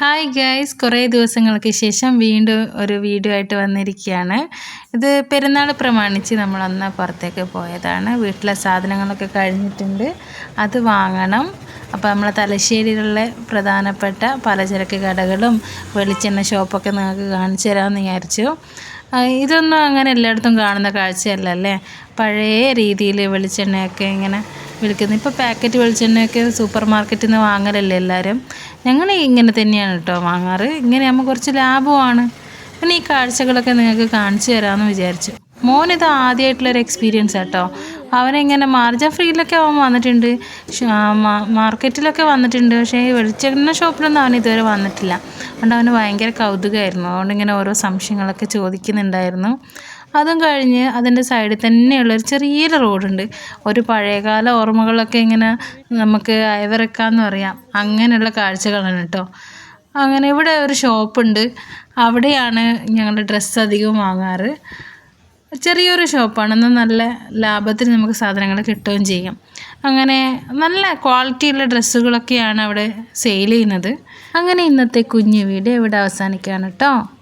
Hi guys കുറേ ദിവസങ്ങൾക്ക് ശേഷം വീണ്ടും ഒരു വീഡിയോ ആയിട്ട് വന്നിരിക്കുകയാണ്. ഇത് പെരുന്നാൾ പ്രമാണിച്ച് നമ്മളൊന്ന് പുറത്തേക്ക് പോയതാണ്. വീട്ടിലെ സാധനങ്ങളൊക്കെ കഴിഞ്ഞിട്ടുണ്ട്. അത് വാങ്ങണം. അപ്പോൾ നമ്മളെ തലശ്ശേരിയിലുള്ള പ്രധാനപ്പെട്ട പലചരക്ക് കടകളും വെളിച്ചെണ്ണ ഷോപ്പൊക്കെ നിങ്ങൾക്ക് കാണിച്ചു തരാമെന്ന് വിചാരിച്ചു. ഇതൊന്നും അങ്ങനെ എല്ലായിടത്തും കാണുന്ന കാഴ്ചയല്ല അല്ലേ പഴയ രീതിയിൽ വെളിച്ചെണ്ണയൊക്കെ ഇങ്ങനെ വിൽക്കുന്നത് ഇപ്പോൾ പാക്കറ്റ് വെളിച്ചെണ്ണയൊക്കെ സൂപ്പർ മാർക്കറ്റിൽ നിന്ന് വാങ്ങലല്ലേ എല്ലാവരും ഞങ്ങൾ ഇങ്ങനെ തന്നെയാണ് കേട്ടോ വാങ്ങാറ്. ഇങ്ങനെ ആകുമ്പോൾ കുറച്ച് ലാഭമാണ്. പിന്നെ ഈ കാഴ്ചകളൊക്കെ നിങ്ങൾക്ക് കാണിച്ചു തരാമെന്ന് വിചാരിച്ചു. മോനിത് ആദ്യമായിട്ടുള്ളൊരു എക്സ്പീരിയൻസ് കേട്ടോ അവനിങ്ങനെ മാർജ ഫ്രീയിലൊക്കെ അവൻ വന്നിട്ടുണ്ട്. മാർക്കറ്റിലൊക്കെ വന്നിട്ടുണ്ട്. പക്ഷേ ഈ വെളിച്ചെണ്ണ ഷോപ്പിലൊന്നും അവൻ ഇതുവരെ വന്നിട്ടില്ല. അതുകൊണ്ട് അവന് ഭയങ്കര കൗതുകമായിരുന്നു. അതുകൊണ്ട് ഇങ്ങനെ ഓരോ സംശയങ്ങളൊക്കെ ചോദിക്കുന്നുണ്ടായിരുന്നു. അതും കഴിഞ്ഞ് അതിന്റെ സൈഡിൽ തന്നെയുള്ളൊരു ചെറിയൊരു റോഡുണ്ട്. ഒരു പഴയകാല ഓർമ്മകളൊക്കെ ഇങ്ങനെ നമുക്ക് അയവിറക്കാന്ന് പറയാം. അങ്ങനെയുള്ള കാഴ്ചകളാണ് കേട്ടോ. അങ്ങനെ ഇവിടെ ഒരു ഷോപ്പുണ്ട്. അവിടെയാണ് ഞങ്ങളുടെ ഡ്രസ്സ് അധികം വാങ്ങാറ്. ചെറിയൊരു ഷോപ്പാണ്. എന്നാൽ നല്ല ലാഭത്തിൽ നമുക്ക് സാധനങ്ങൾ കിട്ടുകയും ചെയ്യാം. അങ്ങനെ നല്ല ക്വാളിറ്റിയുള്ള ഡ്രസ്സുകളൊക്കെയാണ് അവിടെ സെയിൽ ചെയ്യുന്നത്. അങ്ങനെ ഇന്നത്തെ കുഞ്ഞു വീഡിയോ ഇവിടെ അവസാനിക്കുകയാണ് കേട്ടോ.